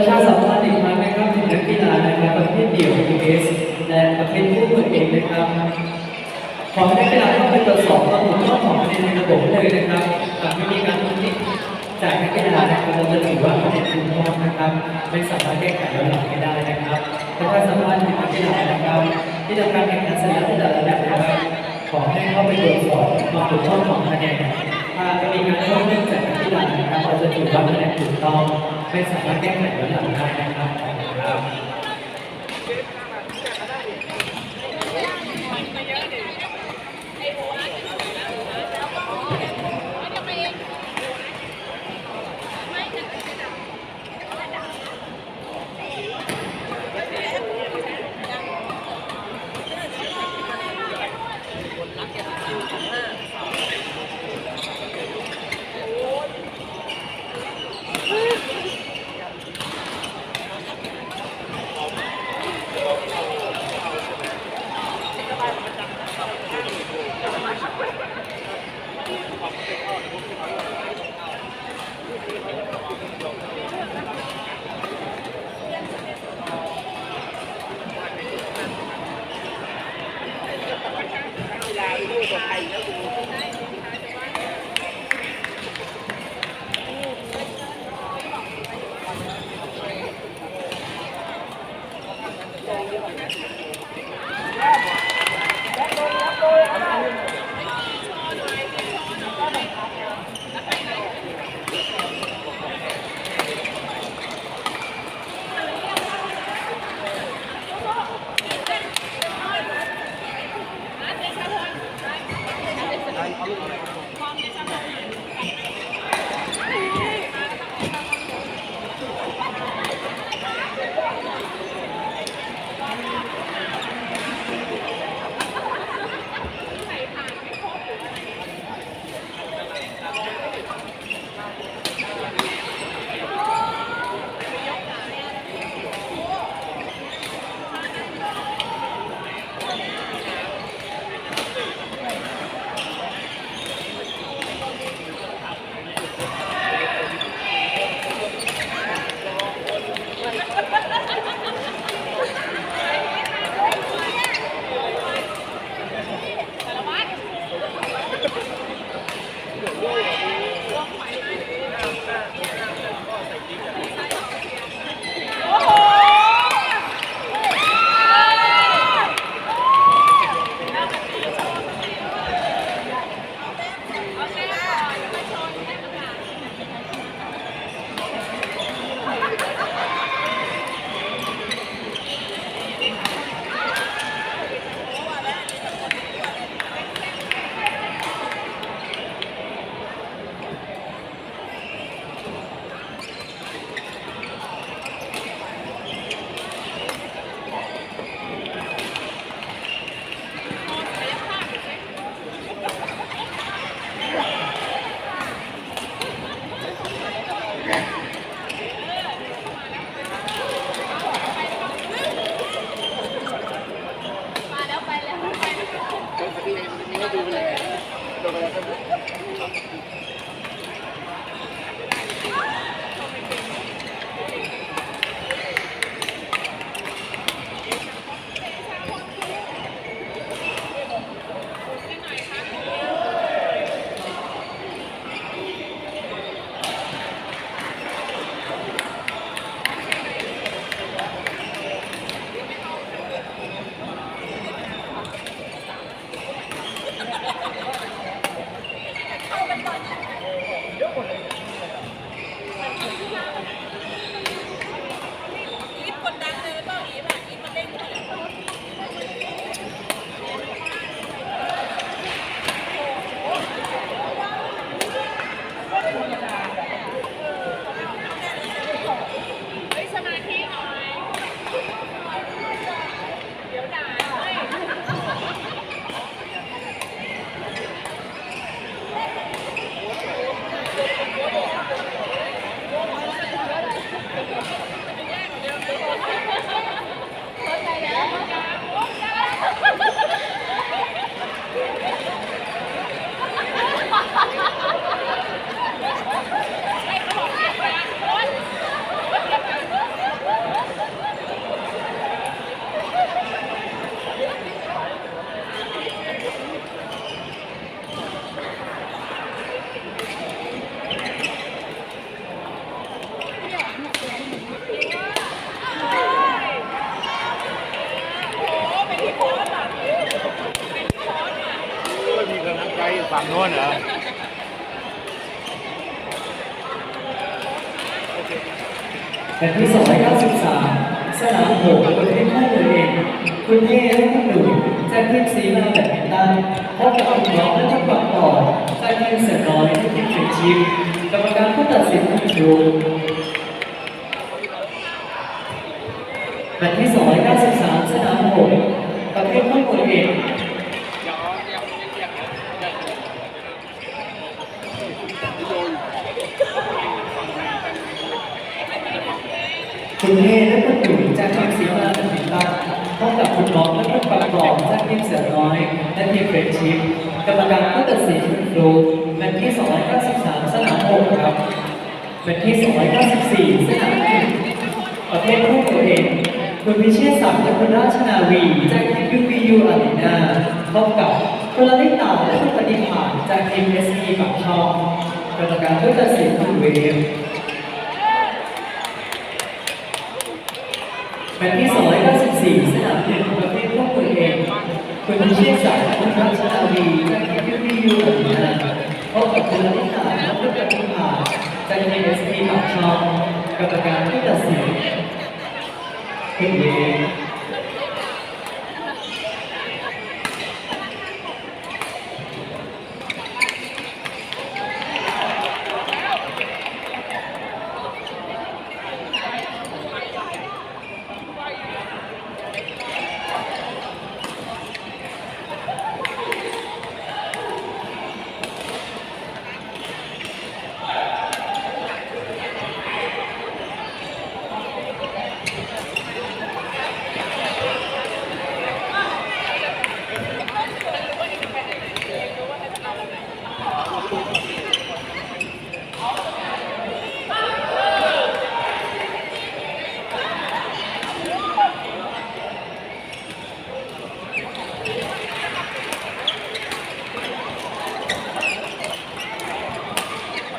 ประชาสัมพันธ์อีกครั้งนะครับถึงนักกีฬานะครับประเภทเดี่ยว PS และประเภทคู่มือเองนะครับขอให้นักกีฬาเข้าไปตรวจสอบความถูกต้องของคะแนนในระบบเลยนะครับหากไม่มีการทุจริตจากนักกีฬานะครับเราจะถือว่าคะแนนถูกต้องนะครับไม่สามารถแก้ไขย้อนหลังไม่ได้นะครับประชาสัมพันธ์ถึงนักกีฬานะครับ ที่ทำการแข่งขันเสร็จแล้วแต่ละระดับนะครับขอให้เข้าไปตรวจสอบความถูกต้องของคะแนน ถ้าจะมีการเข้าเรื่องจากนักกีฬานะครับเราจะถือว่าคะแนนถูกต้องไม่สามารถแก้ไขย้อนหลังได้นะครับ แมตช์ที่293 สนามโหกประเทศท่าเรือเอง คุณเย่และคุณหนุ่ยจากทีมสีมาแบบมินตันพบกับคุณน้องและคุณปังต่อจากทีมเสือน้อยและทีมเฟรนชิมกรรมการผู้ตัดสินคุณชูแมตช์ที่293 สนามโหดประเภทข้อมูลเอง คุณเทและคุณหนุ่ยจากทีมสีมาแบดมินตันพบกับคุณน้องและคุณปังต่อจากทีมเสือน้อยและทีมเฟรนชิพกรรมการผู้ตัดสินครูแมตช์ที่ 293 สนามโหกครับแมตช์ที่ 294 สนามหนึ่งประเภทผู้ตัวเองคุณพิเชษศักดิ์และคุณราชนาวีจากทีมยูพียูอารีนาพบกับคุณลลิตาและคุณปฏิภาณจากทีมเอสพีปากช่องกรรมการผู้ตัดสินคุณเวฟ แบบที่294สนามหนึ่ประเทศพวกคุณเองคุณพิเชษศักดิ์คุณรัชนาวีจากทีมยูพียูนะพบกับคุณลลิตาและคุณปฏิภาจากทีมเอสพีปากช่องกรรมการผู้ตัดสินคุณเอง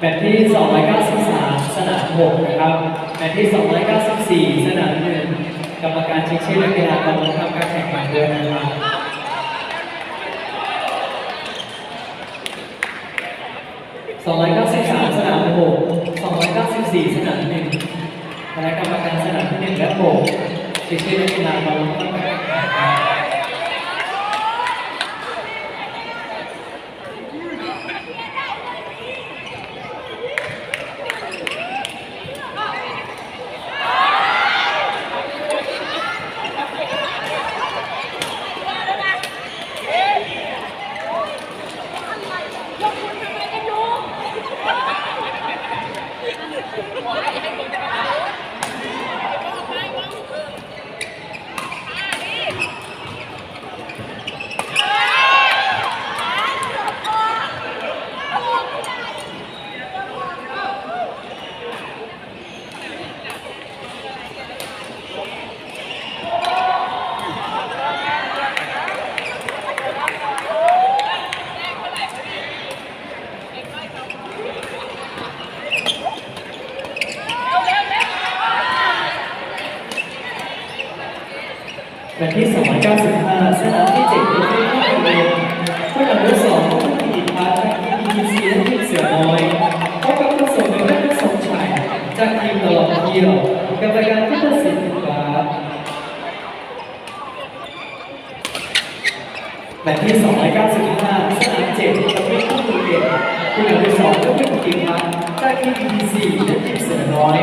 แมตช์ที่ 293 สนาม6นะครับ แมตที่ 294 สนามเดือนกรรมการเช็คชื่อนักกีฬากำลังทำการแข่งขันเดือนนะครับ293 สนาม6 294 สนามหนึ่งคณะกรรมการสนามที่หนึ่งและ6เช็คชื่อนักกีฬากำลังทำการ แมตช์ที่ 295สนามที่7ประเภทผู้ตัวเองผู้นำด้วยสองผู้กิติพัฒน์ทีม ETC และทีมเสือน้อยพบกับคุณสมนึกและคุณสมชัยจากทีมตลอดเที่ยวกรรมการผู้ตัดสินบาสแมตช์ที่ 295สนาม7ประเภทผู้ตัวเองผู้นำด้วยสองผู้กิติพัฒน์จากทีม ETC และทีมเสือน้อย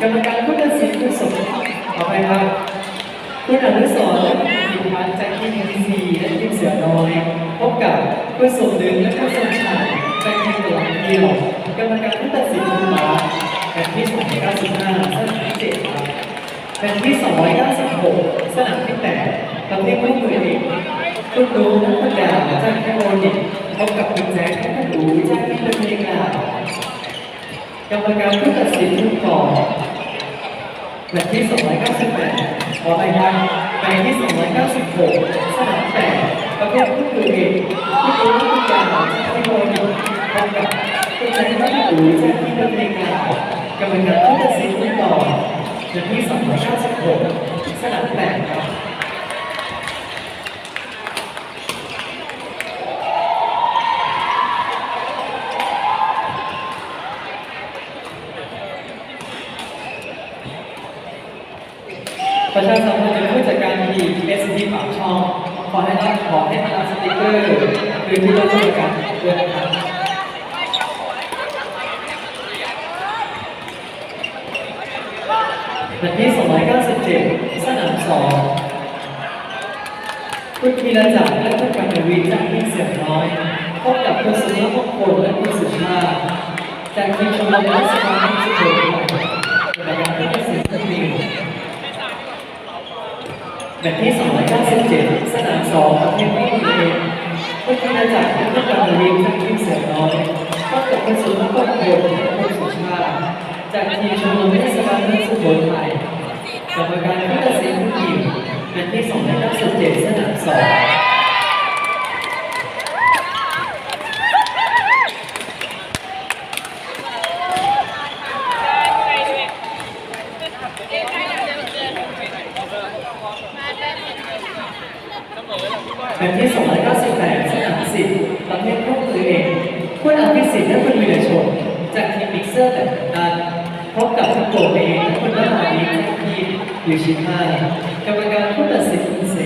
กรรมการผู้ตัดสินคุณสมขอาไปครับ คุณอนุสรณ์และคุณพิพัพันธ์แจากทีมทีซีและทีมเสือน้อยพบกับคุณสมดึงและคุณสมชายแจากทีมตลังเดียวกรรมการผู้ตัดสินคุณมาแผ่นที่295สนามที่7ครับแผ่นที่296สนามที่8ประเภทลูกมือเอกคุณดูนักปัญญาจากเทคโนโลยีพบกับคุณแจ็คและคุณดูจากทีมอเมริกากรรมการผู้ตัดสินทุกกอ แมตช์ที่ 298ขอไปครับแมตช์ที่ 296 สนามแต่ประเภทผู้ดูเองผู้ดูผู้ดูการที่โดนกำกับผู้ใจไม่ถูแทนที่ดำเนินกากรรมการผู้ตัดสินต่อแมตช์ที่ 296 สนามแต่ครับ ประชาสัมพันธ์จากผู้จัดการทีม s อ t ปากช่อง ขอให้รับขอให้มารับสติกเกอร์คือที่เราต้องการด้วยนะครับนาที297 สนามสองคุณพีรจักรและคุณกำมลวิทย์จากทีมเสียงน้อยพบกับคุณสุริยมงคลและคุณสุชาติจากทีมชมรมรัศดรที่สุโขทัยเป็นการที่ตัดสินสติล แบบที่297สนาม2ประเทศที่เองผู้ที่มาจากนักการเรียนจากทีมเสือน้อยพบกับคุณสุภาพบุรุษและคุณสุชาติจากทีมชมรมเทศบาลเมืองสุโขทัยกรรมการผู้ตัดสินผู้หญิงแบบที่297 สนาม2 แมตช์ที่ 298 สนามสิบประเภทพวกมือเองคุณอภิสิทธิ์และคุณวีรชน จากทีมมิกเซอร์แบบดันพบกับคุณโกเองและคุณนภาดีจากทีม ยูชิไทยกรรมการผู้ตัดสินคุณเส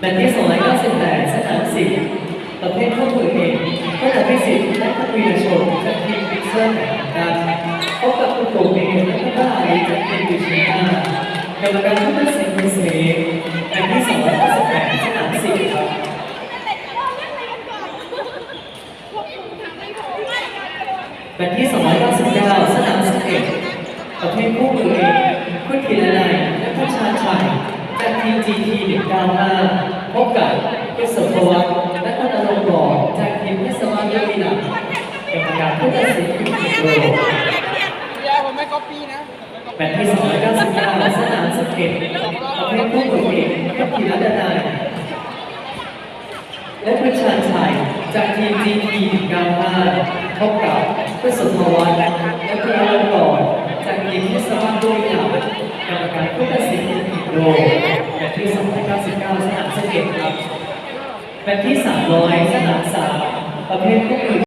แมตช์ที่298สนามสิบประเภทพวกมือเองผู้ตัดสิทธิ์และผู้วีรชนจากทีมพิกเซอร์แบบดันพบกับคุณโกเองและคุณนภาดีจากทีมยูชิไทยกรรมการผู้ตัดสินคุณเสกในที่298สนามสิบครับเป็นที่ 299 สนามสิบเอ็ดประเภทคู่มือเองคุณธีรนัยและคุณชาญชัยจากทีม GT 195พบกับคุณสมภวัฒน์และคุณอารมณ์บ่อจากทีมเทศบาลเมืองลีลากรรมการผู้ตัดสินคุณกิโล เดี๋ยวผมไม่ก๊อ ปปี้นะแมตช์ที่299สนามสเก็ตประเภทผู้บริเอกกับทีมรัตนายและคุณชาญชัยจากทีม GT 195พบกับคุณสุนทรวัฒน์และคุณอารมณ์ก่อนจากทีมเทศบาลด้วยยามกรรมการผู้ตัดสินอีกโลแมตช์ที่299สนามสเก็ตครับแมตช์ที่300สนามสามประเภทผู้บริ